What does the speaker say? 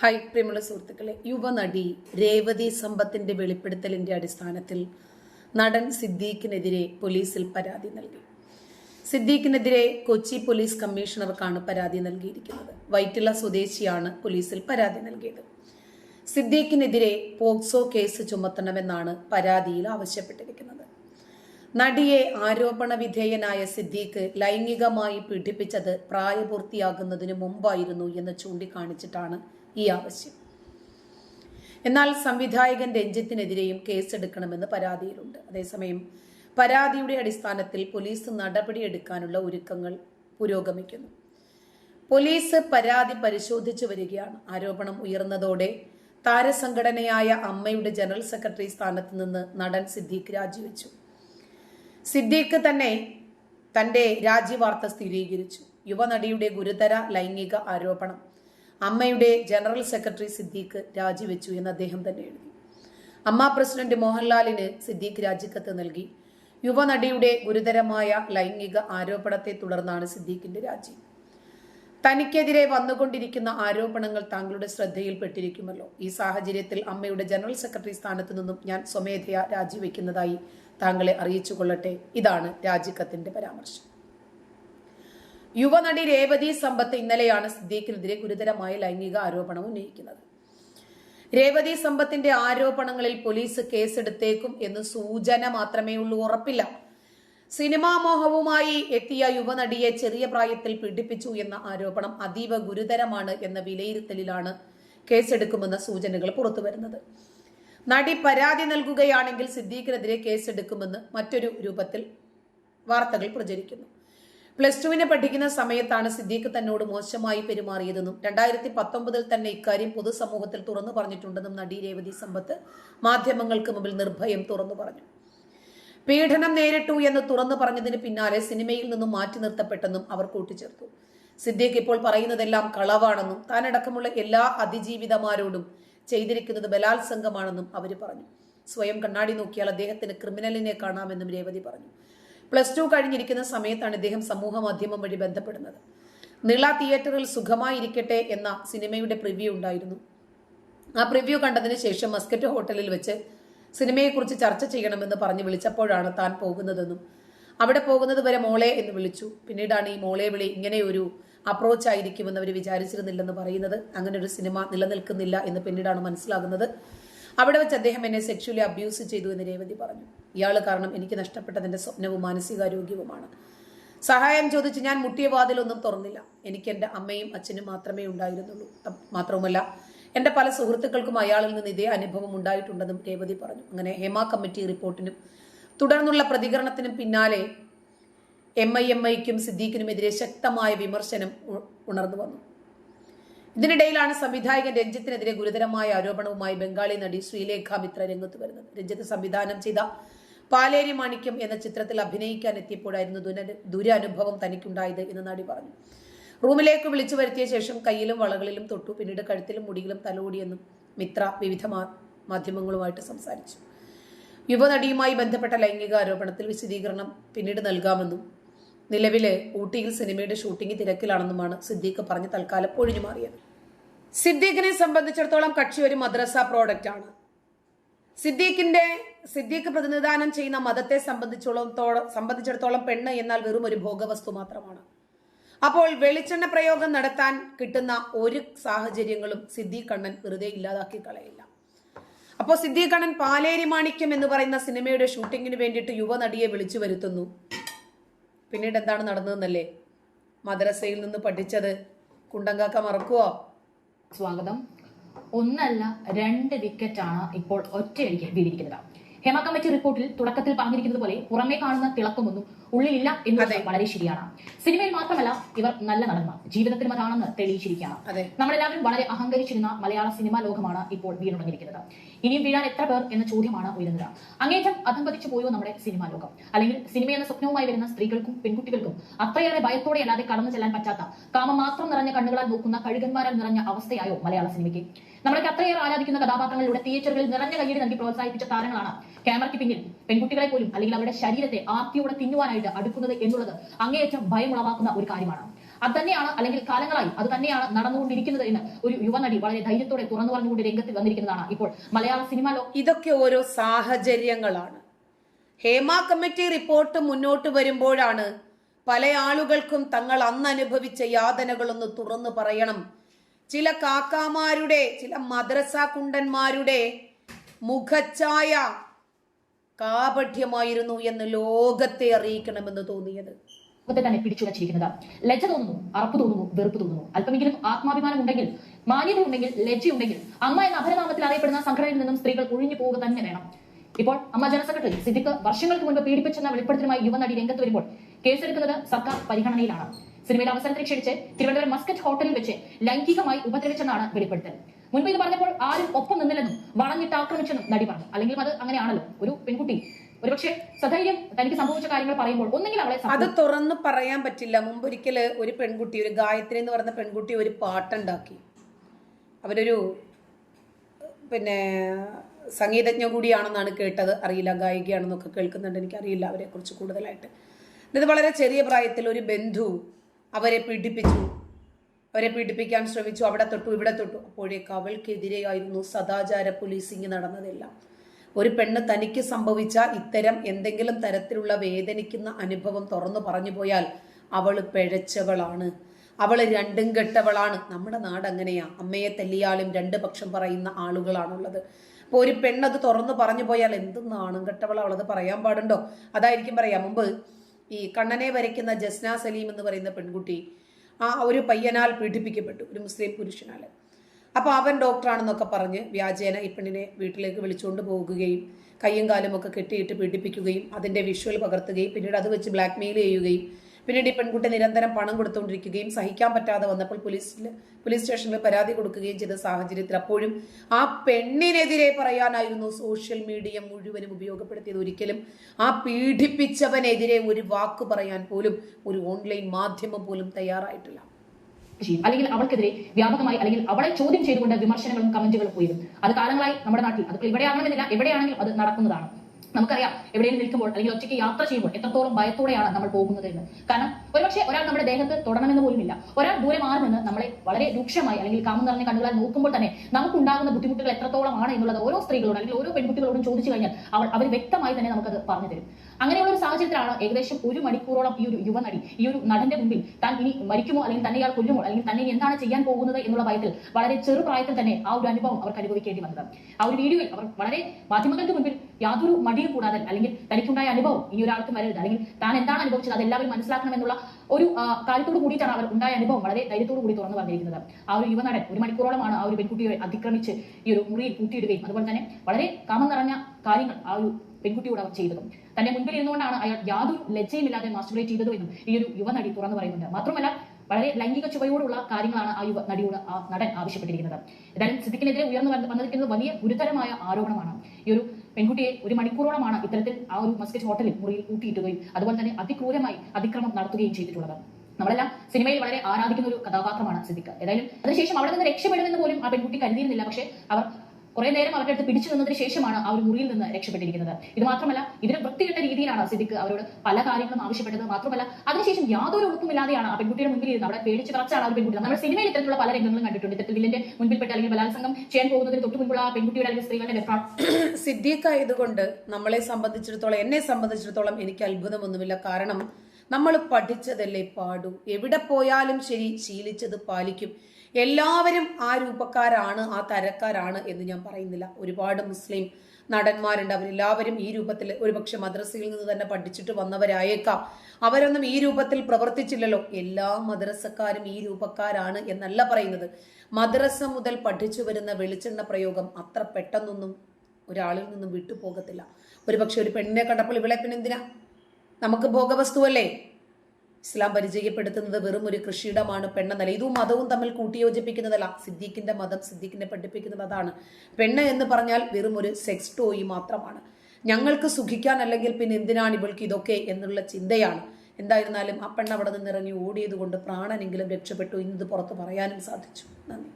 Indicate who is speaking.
Speaker 1: Hi പ്രിയമുള്ള സുഹൃത്തുക്കളെ. യുവനടി രേവതി സമ്പത്തിന്റെ വെളിപ്പെടുത്തലിന്റെ അടിസ്ഥാനത്തിൽ നടൻ സിദ്ദീഖിനെതിരെ പോലീസിൽ പരാതി നൽകി. സിദ്ദീഖിനെതിരെ കൊച്ചി പോലീസ് കമ്മീഷണർക്കാണ് പരാതി നൽകിയിരിക്കുന്നത്. വൈറ്റില സ്വദേശിയാണ് പോലീസിൽ പരാതി നൽകിയത്. സിദ്ദീഖിനെതിരെ പോക്സോ കേസ് ചുമത്തണമെന്നാണ് പരാതിയിൽ ആവശ്യപ്പെട്ടിരിക്കുന്നത്. നടിയെ ആരോപണ വിധേയനായ സിദ്ദീഖ് ലൈംഗികമായി പീഡിപ്പിച്ചത് പ്രായപൂർത്തിയാകുന്നതിന് മുമ്പായിരുന്നു എന്ന് ചൂണ്ടിക്കാണിച്ചിട്ടാണ് ഈ ആവശ്യം. എന്നാൽ സംവിധായകൻ രഞ്ജിത്തിനെതിരെയും കേസെടുക്കണമെന്ന് പരാതിയിലുണ്ട്. അതേസമയം പരാതിയുടെ അടിസ്ഥാനത്തിൽ പോലീസ് നടപടിയെടുക്കാനുള്ള ഒരുക്കങ്ങൾ പുരോഗമിക്കുന്നു. പോലീസ് പരാതി പരിശോധിച്ചു വരികയാണ്. ആരോപണം ഉയർന്നതോടെ താരസംഘടനയായ അമ്മയുടെ ജനറൽ സെക്രട്ടറി സ്ഥാനത്ത് നിന്ന് നടൻ സിദ്ദീഖ് രാജിവെച്ചു. സിദ്ദീഖ് തന്നെ തന്റെ രാജ്യവാർത്ത സ്ഥിരീകരിച്ചു. യുവനടിയുടെ ഗുരുതര ലൈംഗിക ആരോപണം അമ്മയുടെ ജനറൽ സെക്രട്ടറി സിദ്ദീഖ് രാജിവെച്ചു എന്ന് അദ്ദേഹം തന്നെ എഴുതി. അമ്മ പ്രസിഡന്റ് മോഹൻലാലിന് സിദ്ദീഖ് രാജിക്കത്ത് നൽകി. യുവനടിയുടെ ഗുരുതരമായ ലൈംഗിക ആരോപണത്തെ തുടർന്നാണ് സിദ്ദീഖിന്റെ രാജി. തനിക്കെതിരെ വന്നുകൊണ്ടിരിക്കുന്ന ആരോപണങ്ങൾ താങ്കളുടെ ശ്രദ്ധയിൽപ്പെട്ടിരിക്കുമല്ലോ. ഈ സാഹചര്യത്തിൽ അമ്മയുടെ ജനറൽ സെക്രട്ടറി സ്ഥാനത്തു നിന്നും ഞാൻ സ്വമേധയാ രാജിവെക്കുന്നതായി താങ്കളെ അറിയിച്ചു കൊള്ളട്ടെ ഇതാണ് രാജിക്കത്തിന്റെ പരാമർശം. യുവനടി രേവതി സമ്പത്ത് ഇന്നലെയാണ് സിദ്ദീഖിനെതിരെ ഗുരുതരമായ ലൈംഗിക ആരോപണം ഉന്നയിക്കുന്നത്. രേവതി സമ്പത്തിന്റെ ആരോപണങ്ങളിൽ പോലീസ് കേസെടുത്തേക്കും എന്ന് സൂചന മാത്രമേ ഉള്ളൂ ഉറപ്പില്ല. സിനിമാ മോഹവുമായി എത്തിയ യുവനടിയെ ചെറിയ പ്രായത്തിൽ പീഡിപ്പിച്ചു എന്ന ആരോപണം അതീവ ഗുരുതരമാണ് എന്ന വിലയിരുത്തലിലാണ് കേസെടുക്കുമെന്ന സൂചനകൾ പുറത്തുവരുന്നത്. നടി പരാതി നൽകുകയാണെങ്കിൽ സിദ്ദീഖിനെതിരെ കേസെടുക്കുമെന്ന് മറ്റൊരു രൂപത്തിൽ വാർത്തകൾ പ്രചരിക്കുന്നു. പ്ലസ് ടുവിനെ പഠിക്കുന്ന സമയത്താണ് സിദ്ദീഖ് തന്നോട് മോശമായി പെരുമാറിയതെന്നും രണ്ടായിരത്തി പത്തൊമ്പതിൽ തന്നെ ഇക്കാര്യം പൊതുസമൂഹത്തിൽ തുറന്നു പറഞ്ഞിട്ടുണ്ടെന്നും നടി രേവതി സമ്പത്ത് മാധ്യമങ്ങൾക്ക് മുമ്പിൽ നിർഭയം തുറന്നു പറഞ്ഞു. പീഡനം നേരിട്ടു എന്ന് തുറന്നു പറഞ്ഞതിന് പിന്നാലെ സിനിമയിൽ നിന്നും മാറ്റി നിർത്തപ്പെട്ടെന്നും അവർ കൂട്ടിച്ചേർത്തു. സിദ്ദീഖ് ഇപ്പോൾ പറയുന്നതെല്ലാം കളവാണെന്നും താനടക്കമുള്ള എല്ലാ അതിജീവിതമാരോടും ചെയ്തിരിക്കുന്നത് ബലാത്സംഗമാണെന്നും അവർ പറഞ്ഞു. സ്വയം കണ്ണാടി നോക്കിയാൽ അദ്ദേഹത്തിന് ക്രിമിനലിനെ കാണാമെന്നും രേവതി പറഞ്ഞു. പ്ലസ് ടു കഴിഞ്ഞിരിക്കുന്ന സമയത്താണ് ഇദ്ദേഹം സമൂഹ മാധ്യമം വഴി ബന്ധപ്പെടുന്നത്. നിള തിയേറ്ററിൽ സുഖമായിരിക്കട്ടെ എന്ന സിനിമയുടെ പ്രിവ്യൂ ഉണ്ടായിരുന്നു. ആ പ്രിവ്യൂ കണ്ടതിന് ശേഷം മസ്കറ്റ് ഹോട്ടലിൽ വെച്ച് സിനിമയെക്കുറിച്ച് ചർച്ച ചെയ്യണമെന്ന് പറഞ്ഞ് വിളിച്ചപ്പോഴാണ് താൻ പോകുന്നതെന്നും അവിടെ പോകുന്നത് വരെ മോളെ എന്ന് വിളിച്ചു. പിന്നീടാണ് ഈ മോളെ വിളി ഇങ്ങനെ ഒരു അപ്രോച്ച് ആയിരിക്കുമെന്ന് അവർ വിചാരിച്ചിരുന്നില്ലെന്ന് പറയുന്നത്. അങ്ങനെ ഒരു സിനിമ നിലനിൽക്കുന്നില്ല എന്ന് പിന്നീടാണ് മനസ്സിലാകുന്നത്. അവിടെ വെച്ച് അദ്ദേഹം എന്നെ സെക്ഷുവലി അബ്യൂസ് ചെയ്തു എന്ന് രേവതി പറഞ്ഞു. ഇയാൾ കാരണം എനിക്ക് നഷ്ടപ്പെട്ടതിന്റെ സ്വപ്നവും മാനസികാരോഗ്യവുമാണ്. സഹായം ചോദിച്ച് ഞാൻ മുട്ടിയ വാതിലൊന്നും തുറന്നില്ല. എനിക്ക് എന്റെ അമ്മയും അച്ഛനും മാത്രമേ ഉണ്ടായിരുന്നുള്ളൂ. മാത്രവുമല്ല എന്റെ പല സുഹൃത്തുക്കൾക്കും അയാളിൽ നിന്ന് ഇതേ അനുഭവം ഉണ്ടായിട്ടുണ്ടെന്നും രേവതി പറഞ്ഞു. അങ്ങനെ ഹേമ കമ്മിറ്റി റിപ്പോർട്ടിനും തുടർന്നുള്ള പ്രതികരണത്തിനും പിന്നാലെ എം ഐ എം ഐക്കും സിദ്ദീഖിനുമെതിരെ ശക്തമായ വിമർശനം ഉണർന്നു വന്നു. ഇതിനിടയിലാണ് സംവിധായകൻ രഞ്ജിത്തിനെതിരെ ഗുരുതരമായ ആരോപണവുമായി ബംഗാളി നടി ശ്രീലേഖ മിത്ര രംഗത്ത് വരുന്നത്. രഞ്ജിത്ത് സംവിധാനം ചെയ്ത പാലേരി മാണിക്യം എന്ന ചിത്രത്തിൽ അഭിനയിക്കാൻ എത്തിയപ്പോഴായിരുന്നു ദുര- ദുരനുഭവം തനിക്കുണ്ടായത് എന്ന് നടി പറഞ്ഞു. റൂമിലേക്ക് വിളിച്ചു വരുത്തിയ ശേഷം കയ്യിലും വളകളിലും തൊട്ടു. പിന്നീട് കഴുത്തിലും മുടിയിലും തലോടിയെന്നും മിത്ര വിവിധ മാധ്യമങ്ങളുമായിട്ട് സംസാരിച്ചു. യുവനടിയുമായി ബന്ധപ്പെട്ട ലൈംഗിക ആരോപണത്തിൽ വിശദീകരണം പിന്നീട് നൽകാമെന്നും നിലവിലെ ഊട്ടിയിൽ സിനിമയുടെ ഷൂട്ടിംഗ് തിരക്കിലാണെന്നുമാണ് സിദ്ദീഖ് പറഞ്ഞ് തൽക്കാലം ഒഴിഞ്ഞു മാറിയത്. സിദ്ദീഖിനെ സംബന്ധിച്ചിടത്തോളം കക്ഷി ഒരു മദ്രസ പ്രോഡക്റ്റ് ആണ്. സിദ്ദീഖിന്റെ സിദ്ദീഖ് പ്രതിനിധാനം ചെയ്യുന്ന മതത്തെ സംബന്ധിച്ചോളം സംബന്ധിച്ചിടത്തോളം പെണ്ണ് എന്നാൽ വെറും ഒരു ഭോഗവസ്തു മാത്രമാണ്. അപ്പോൾ വെളിച്ചെണ്ണ പ്രയോഗം നടത്താൻ കിട്ടുന്ന ഒരു സാഹചര്യങ്ങളും സിദ്ധി കണ്ണൻ വെറുതെ ഇല്ലാതാക്കി കളയില്ല. അപ്പോൾ സിദ്ധി കണ്ണൻ പാലേരി മാണിക്യം എന്ന് പറയുന്ന സിനിമയുടെ ഷൂട്ടിങ്ങിന് വേണ്ടിയിട്ട് യുവനടിയെ വിളിച്ചു വരുത്തുന്നു. പിന്നീട് എന്താണ് നടന്നതെന്നല്ലേ? മദ്രസയിൽ നിന്ന് പഠിച്ചത് കുണ്ടങ്കാക്ക മറക്കുവോ?
Speaker 2: സ്വാഗതം. ഒന്നല്ല രണ്ട് വിക്കറ്റാണ് ഇപ്പോൾ ഒറ്റയടിക്ക് വീടിയിരിക്കുന്നത് ഹേമ കമ്മിറ്റി റിപ്പോർട്ടിൽ തുടക്കത്തിൽ പറഞ്ഞിരിക്കുന്നത് പോലെ പുറമേ കാണുന്ന തിളക്കമൊന്നും ഉള്ളിലില്ല എന്നത് വളരെ ശരിയാണ്. സിനിമയിൽ മാത്രമല്ല ഇവർ നല്ല നടന്മാർ. ജീവിതത്തിലും അതാണെന്ന് തെളിയിച്ചിരിക്കുകയാണ്. നമ്മളെല്ലാവരും വളരെ അഹങ്കരിച്ചിരുന്ന മലയാള സിനിമാ ലോകമാണ് ഇപ്പോൾ വീണുടങ്ങിയിരിക്കുന്നത് ഇനിയും വീഴാൻ എത്ര പേർ എന്ന ചോദ്യമാണ് ഉയരുന്നത്. അങ്ങേറ്റം അധംപതിച്ചു പോയോ നമ്മുടെ സിനിമാ ലോകം. അല്ലെങ്കിൽ സിനിമ എന്ന സ്വപ്നവുമായി വരുന്ന സ്ത്രീകൾക്കും പെൺകുട്ടികൾക്കും അത്രയേറെ ഭയത്തോടെ അല്ലാതെ കടന്നു ചെല്ലാൻ പറ്റാത്ത കാമം മാത്രം നിറഞ്ഞ കണ്ണുകളാൽ നോക്കുന്ന കഴുകന്മാരാൽ നിറഞ്ഞ അവസ്ഥയായോ മലയാള സിനിമയ്ക്ക്? നമ്മളൊക്കെ അത്രയേറെ ആരാധിക്കുന്ന കഥാപാത്രങ്ങളിലൂടെ തിയേറ്ററുകളിൽ നിറഞ്ഞ കയ്യടി നൽകി പ്രോത്സാഹിപ്പിച്ച താരങ്ങളാണ്. ക്യാമറയ്ക്ക് പിന്നിൽ പെൺകുട്ടികളെ പോലും അല്ലെങ്കിൽ അവരുടെ ശരീരത്തെ ആർത്തിയോടെ തിന്നുവാനായിട്ട് അടുക്കുന്നത് എന്നുള്ളത് അങ്ങേയറ്റം ഭയമുളവാക്കുന്ന ഒരു കാര്യമാണ്. അത് തന്നെയാണ് അല്ലെങ്കിൽ കാലങ്ങളായി അത് തന്നെയാണ് നടന്നുകൊണ്ടിരിക്കുന്നത് എന്ന് ഒരു യുവനടി വളരെ ധൈര്യത്തോടെ തുറന്നു പറഞ്ഞുകൊണ്ട് രംഗത്ത് വന്നിരിക്കുന്നതാണ് ഇപ്പോൾ മലയാള സിനിമ
Speaker 1: ഇതൊക്കെ ഓരോ സാഹചര്യങ്ങളാണ്. ഹേമ കമ്മിറ്റി റിപ്പോർട്ട് മുന്നോട്ട് വരുമ്പോഴാണ് പല ആളുകൾക്കും തങ്ങൾ അന്ന് അനുഭവിച്ച യാതനകളൊന്ന് തുറന്നു പറയണം. ചില കാക്കാമാരുടെ ചില മദ്രസ കുണ്ടന്മാരുടെ മുഖച്ഛായ കാപഠ്യമായിരുന്നു എന്ന് ലോകത്തെ അറിയിക്കണമെന്ന് തോന്നിയത്.
Speaker 2: ലോകത്തെ തന്നെ പിടിച്ചുവച്ചിരിക്കുന്നത് ലജ്ജ തോന്നുന്നു അറപ്പ് തോന്നുന്നു വെറുപ്പ് തോന്നുന്നു. അല്പമെങ്കിലും ആത്മാഭിമാനം ഉണ്ടെങ്കിൽ മാന്യത ഉണ്ടെങ്കിൽ ലജ്ജയുണ്ടെങ്കിൽ അമ്മ എന്ന അപരനാമത്തിൽ അറിയപ്പെടുന്ന സംഘടനയിൽ നിന്നും സ്ത്രീകൾ ഒഴിഞ്ഞു പോവുക തന്നെ വേണം. ഇപ്പോൾ അമ്മ ജനറൽ സെക്രട്ടറി സിദ്ദിഖ് വർഷങ്ങൾക്ക് മുൻപ് പീഡിപ്പിച്ചെന്ന വെളിപ്പെടുത്തലുമായി യുവനടി രംഗത്ത് വരുമ്പോൾ കേസെടുക്കുന്നത് സർക്കാർ പരിഗണനയിലാണ്. സിനിമയിൽ അവസരത്തിന് ക്ഷണിച്ച് തിരുവനന്തപുരം മസ്കറ്റ് ഹോട്ടലിൽ വെച്ച് ലൈംഗികമായി ഉപദ്രവിച്ചെന്നാണ് വെളിപ്പെടുത്തൽ. മുൻപ് ഇത് പറഞ്ഞപ്പോൾ ആരും ഒപ്പം നിന്നില്ലെന്നും വളഞ്ഞിട്ട് ആക്രമിച്ചെന്നും നടി പറഞ്ഞു. അല്ലെങ്കിൽ അത് അങ്ങനെയാണല്ലോ. ഒരു പെൺകുട്ടി ഒരുപക്ഷെ സധൈര്യം തനിക്ക് സംഭവിച്ച കാര്യങ്ങൾ പറയുമ്പോൾ ഒന്നെങ്കിൽ അവളെ
Speaker 1: അത് തുറന്ന് പറയാൻ പറ്റില്ല. മുമ്പൊരിക്കൽ ഒരു പെൺകുട്ടി ഒരു ഗായത്രി എന്ന് പറഞ്ഞ പെൺകുട്ടി ഒരു പാട്ടുണ്ടാക്കി. അവരൊരു പിന്നെ സംഗീതജ്ഞ കൂടിയാണെന്നാണ് കേട്ടത്. അറിയില്ല ഗായികയാണെന്നൊക്കെ കേൾക്കുന്നുണ്ട്. എനിക്കറിയില്ല അവരെ കുറിച്ച് കൂടുതലായിട്ട്. ഇത് വളരെ ചെറിയ പ്രായത്തിൽ ഒരു ബന്ധു അവരെ പീഡിപ്പിച്ചു. അവരെ പീഡിപ്പിക്കാൻ ശ്രമിച്ചു. അവിടെ തൊട്ടു ഇവിടെ തൊട്ടു. അപ്പോഴേക്ക് അവൾക്കെതിരെയായിരുന്നു സദാചാര പോലീസിങ് നടന്നതെല്ലാം. ഒരു പെണ്ണ് തനിക്ക് സംഭവിച്ച ഇത്തരം എന്തെങ്കിലും തരത്തിലുള്ള വേദനിക്കുന്ന അനുഭവം തുറന്നു പറഞ്ഞു പോയാൽ അവൾ പിഴച്ചവളാണ്. അവൾ രണ്ടും കെട്ടവളാണ്. നമ്മുടെ നാട് അങ്ങനെയാ. അമ്മയെ തല്ലിയാലും രണ്ട് പക്ഷം പറയുന്ന ആളുകളാണുള്ളത്. അപ്പോൾ ഒരു പെണ്ണത് തുറന്നു പറഞ്ഞു പോയാൽ എന്ത് നാണം കെട്ടവളാണത് പറയാൻ പാടുണ്ടോ? അതായിരിക്കും പറയാം. മുമ്പ് ഈ കണ്ണനെ വരയ്ക്കുന്ന ജസ്ന സലീം എന്ന് പറയുന്ന പെൺകുട്ടി ആ ഒരു പയ്യനാൽ പീഡിപ്പിക്കപ്പെട്ടു ഒരു മുസ്ലിം പുരുഷനാൽ അപ്പോൾ അവൻ ഡോക്ടറാണെന്നൊക്കെ പറഞ്ഞ് വ്യാജേന ഈ പെണ്ണിനെ വീട്ടിലേക്ക് വിളിച്ചുകൊണ്ട് പോകുകയും കയ്യും കാലുമൊക്കെ കെട്ടിയിട്ട് പീഡിപ്പിക്കുകയും അതിന്റെ വിഷ്വൽ പകർത്തുകയും പിന്നീട് അത് വെച്ച് ബ്ലാക്ക്മെയിൽ ചെയ്യുകയും പിന്നീട് ഈ പെൺകുട്ടി നിരന്തരം പണം കൊടുത്തുകൊണ്ടിരിക്കുകയും സഹിക്കാൻ പറ്റാതെ വന്നപ്പോൾ പോലീസിൽ പോലീസ് സ്റ്റേഷനിൽ പരാതി കൊടുക്കുകയും ചെയ്ത സാഹചര്യത്തിൽ അപ്പോഴും ആ പെണ്ണിനെതിരെ പറയാനായിരുന്നു സോഷ്യൽ മീഡിയ മുഴുവനും ഉപയോഗപ്പെടുത്തിയത്. ഒരിക്കലും ആ പീഡിപ്പിച്ചവനെതിരെ ഒരു വാക്ക് പറയാൻ പോലും ഒരു ഓൺലൈൻ മാധ്യമം പോലും തയ്യാറായിട്ടില്ല.
Speaker 2: അല്ലെങ്കിൽ അവൾക്കെതിരെ വ്യാപകമായി അല്ലെങ്കിൽ അവളെ ചോദ്യം ചെയ്തുകൊണ്ട് വിമർശനങ്ങളും കമന്റുകളും പോയിരുന്നു അത് കാലങ്ങളായി നമ്മുടെ നാട്ടിൽ അത് ഇവിടെയാണെന്നില്ല എവിടെയാണെങ്കിലും അത് നടക്കുന്നതാണ്. നമുക്കറിയാം എവിടെയും നിൽക്കുമ്പോൾ അല്ലെങ്കിൽ ഒറ്റയ്ക്ക് യാത്ര ചെയ്യുമ്പോൾ എത്രത്തോളം ഭയത്തോടെയാണ് നമ്മൾ പോകുന്നത് എന്ന്. കാരണം ഒരുപക്ഷെ ഒരാൾ നമ്മുടെ ദേഹത്ത് തൊടണമെന്ന് പോലുമില്ല. ഒരാൾ ദൂരെ മാറി നിന്ന് നമ്മളെ വളരെ രൂക്ഷമായി അല്ലെങ്കിൽ കാമം നിറഞ്ഞ കണ്ണുകളാൽ നോക്കുമ്പോൾ തന്നെ നമുക്കുണ്ടാകുന്ന ബുദ്ധിമുട്ടുകൾ എത്രത്തോളമാണ് എന്നുള്ളത് ഓരോ സ്ത്രീകളോടും അല്ലെങ്കിൽ ഓരോ പെൺകുട്ടികളോടും ചോദിച്ചു കഴിഞ്ഞാൽ അവൾ അവർ വ്യക്തമായി തന്നെ നമുക്കത് പറഞ്ഞു തരും. അങ്ങനെയുള്ള ഒരു സാഹചര്യത്തിലാണ് ഏകദേശം ഒരു മണിക്കൂറോളം ഈ ഒരു യുവനടി ഈ ഒരു നടന്റെ മുമ്പിൽ താൻ ഇനി മരിക്കുമോ അല്ലെങ്കിൽ തന്നെ ഇയാൾ കൊല്ലുമോ അല്ലെങ്കിൽ തന്നെ എന്താണ് ചെയ്യാൻ പോകുന്നത് എന്നുള്ള ഭയത്തിൽ വളരെ ചെറുപ്രായത്തിൽ തന്നെ ആ ഒരു അനുഭവം അവർക്ക് അനുഭവിക്കേണ്ടി വന്നത്. ആ ഒരു വീഡിയോയിൽ അവർ വളരെ മാധ്യമങ്ങൾക്ക് മുമ്പിൽ യാതൊരു മടിയും കൂടാതെ അല്ലെങ്കിൽ തനിക്കുണ്ടായ അനുഭവം ഇനി ഒരാൾക്കും വരരുത്. അല്ലെങ്കിൽ താൻ എന്താണ് അനുഭവിച്ചത്? അത് എല്ലാവരും മനസ്സിലാക്കണമെന്നുള്ള ഒരു ആ, കാര്യത്തോട് കൂടിയിട്ടാണ് അവർ ഉണ്ടായ അനുഭവം. വളരെ ധൈര്യത്തോട് കൂടി തുറന്നു പറഞ്ഞിരിക്കുന്നത്. ആ ഒരു യുവനടൻ ഒരു മണിക്കൂറോളമാണ് ആ ഒരു പെൺകുട്ടിയെ അതിക്രമിച്ച് ഈ ഒരു മുറിയിൽ കൂട്ടിയിടുകയും അതുപോലെ തന്നെ വളരെ കാമം നിറഞ്ഞ കാര്യങ്ങൾ ആ ഒരു പെൺകുട്ടിയോട് അവർ ചെയ്തതും. തന്റെ മുൻപിൽ ഇരുന്നുകൊണ്ടാണ് അയാൾ യാതൊരു ലജ്ജയുമില്ലാതെ ചെയ്തതും എന്നും ഈ ഒരു യുവനടി തുറന്നു പറയുന്നുണ്ട്. മാത്രമല്ല വളരെ ലൈംഗിക ചുവയോടുള്ള കാര്യങ്ങളാണ് ആ യുവ നടിയോട് ആ നടൻ ആവശ്യപ്പെട്ടിരിക്കുന്നത്. ഏതായാലും സിദ്ദിഖിനെതിരെ ഉയർന്നു വന്ന് വന്നിരിക്കുന്നത് വലിയ ഗുരുതരമായ ആരോപണമാണ്. ഈ ഒരു പെൺകുട്ടിയെ ഒരു മണിക്കൂറോളമാണ് ഇത്തരത്തിൽ ആ ഒരു മസ്കറ്റ് ഹോട്ടലിൽ മുറിയിൽ കൂട്ടിയിട്ടുകയും അതുപോലെ തന്നെ അതിക്രൂരമായി അതിക്രമം നടത്തുകയും ചെയ്തിട്ടുള്ളത്. നമ്മളെല്ലാം സിനിമയിൽ വളരെ ആരാധിക്കുന്ന ഒരു കഥാപാത്രമാണ് സിദ്ദിഖ്. ഏതായാലും അതിനുശേഷം അവിടെ നിന്ന് രക്ഷപ്പെടുമെന്ന് പോലും ആ പെൺകുട്ടി കരുതിയിരുന്നില്ല. പക്ഷേ അവർ കുറെ നേരം അവരുടെ അടുത്ത് പിടിച്ചു നിന്നതിന് ശേഷമാണ് ആ ഒരു മുറിയിൽ നിന്ന് രക്ഷപ്പെട്ടിരിക്കുന്നത്. ഇത് മാത്രമല്ല ഇതിന് വൃത്തികെട്ട രീതിയിലാണ് സിദ്ദിഖ് അവരോട് പല കാര്യങ്ങളും ആവശ്യപ്പെട്ടത്. മാത്രമല്ല അതിനുശേഷം യാതൊരു ഉറപ്പുമില്ലാതെയാണ് ആ പെൺകുട്ടിയുടെ മുന്നിൽ ഇരുന്ന് അവിടെ പേടിച്ച് പറച്ചാണ് ആ പെൺകുട്ടി നമ്മൾ സിനിമയിൽ ഇത്തരത്തിലുള്ള പല രംഗങ്ങളും കണ്ടിട്ടുണ്ട്. ഇത്തരത്തിൽ വില്ലിന്റെ മുൻപിൽപ്പെട്ട് അല്ലെങ്കിൽ ബലാത്സംഗം ചെയ്യാൻ പോകുന്നതിന് തൊട്ട് മുൻപുള്ള ആ പെൺകുട്ടിയുടെ അല്ലെങ്കിൽ സ്ത്രീകളുടെ
Speaker 1: സിദ്ദീഖ് ആയതുകൊണ്ട് നമ്മളെ സംബന്ധിച്ചിടത്തോളം എന്നെ സംബന്ധിച്ചിടത്തോളം എനിക്ക് അത്ഭുതമൊന്നുമില്ല. കാരണം നമ്മൾ പഠിച്ചതല്ലേ പാടൂ. എവിടെ പോയാലും ശരി ശീലിച്ചത് പാലിക്കും. എല്ലാവരും ആ രൂപക്കാരാണ് ആ തരക്കാരാണ് എന്ന് ഞാൻ പറയുന്നില്ല. ഒരുപാട് മുസ്ലിം നടന്മാരുണ്ട്. അവരെല്ലാവരും ഈ രൂപത്തിൽ ഒരുപക്ഷെ മദ്രസയിൽ നിന്ന് തന്നെ പഠിച്ചിട്ട് വന്നവരായേക്കാം. അവരൊന്നും ഈ രൂപത്തിൽ പ്രവർത്തിച്ചില്ലല്ലോ. എല്ലാ മദ്രസക്കാരും ഈ രൂപക്കാരാണ് എന്നല്ല പറയുന്നത്. മദ്രസ മുതൽ പഠിച്ചു വരുന്ന വെളിച്ചെണ്ണ പ്രയോഗം അത്ര പെട്ടെന്നൊന്നും ഒരാളിൽ നിന്നും വിട്ടുപോകത്തില്ല. ഒരുപക്ഷെ ഒരു പെണ്ണിനെ കണ്ടപ്പോൾ ഇവളെ പിന്നെന്തിനാ നമുക്ക് ഭോഗവസ്തുവല്ലേ? ഇസ്ലാം പരിചയപ്പെടുത്തുന്നത് വെറും ഒരു കൃഷിയിടമാണ് പെണ്ണെന്നല്ല ഇതും മതവും തമ്മിൽ കൂട്ടിയോജിപ്പിക്കുന്നതല്ല. സിദ്ദീഖിന്റെ മതം സിദ്ദീഖിനെ പഠിപ്പിക്കുന്നത് അതാണ്. പെണ്ണ് എന്ന് പറഞ്ഞാൽ വെറും ഒരു സെക്സ് ടോയി മാത്രമാണ്. ഞങ്ങൾക്ക് സുഖിക്കാൻ അല്ലെങ്കിൽ പിന്നെ എന്തിനാണ് ഇവൾക്ക് ഇതൊക്കെ എന്നുള്ള ചിന്തയാണ്. എന്തായിരുന്നാലും ആ പെണ്ണ് അവിടെ നിന്ന് ഇറങ്ങി ഓടിയത് കൊണ്ട് പ്രാണനെങ്കിലും രക്ഷപ്പെട്ടു. ഇന്നത് പുറത്ത് പറയാനും സാധിച്ചു. നന്ദി.